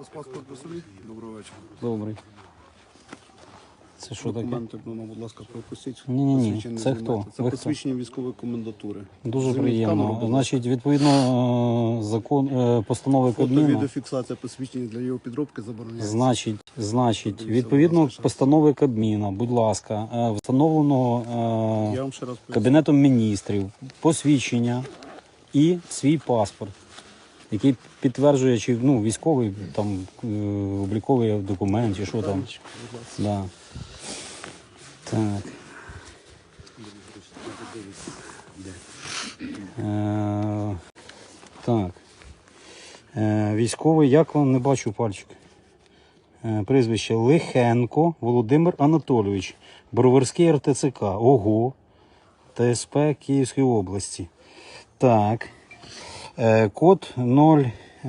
вас паспорт собі? Доброго вечора. Добрий. Це що таке? Документи, ну, будь ласка, пропустіть. Ні-ні-ні, Посвідчення це знімайте. хто? Це Ви хто? посвідчення військової комендатури. Дуже Зніміть приємно. камеру, будь ласка. Значить, відповідно е, закон е, постанови Кабміну. Фото-відеофіксація посвідчення для його підробки забороняється. Значить, значить, відповідно постанови Кабміна, будь ласка, е, встановленого е, Я вам ще раз поясню. Кабінетом міністрів посвідчення і свій паспорт, який підтверджує, чи ну, військовий там е, обліковий документ, чи що там. Да. Так. Е, так. Е, військовий, як вам не бачу пальчик. Е, прізвище Лихенко Володимир Анатолійович, Броварський РТЦК, ОГО, ТСП Київської області. Так. Е, код 0.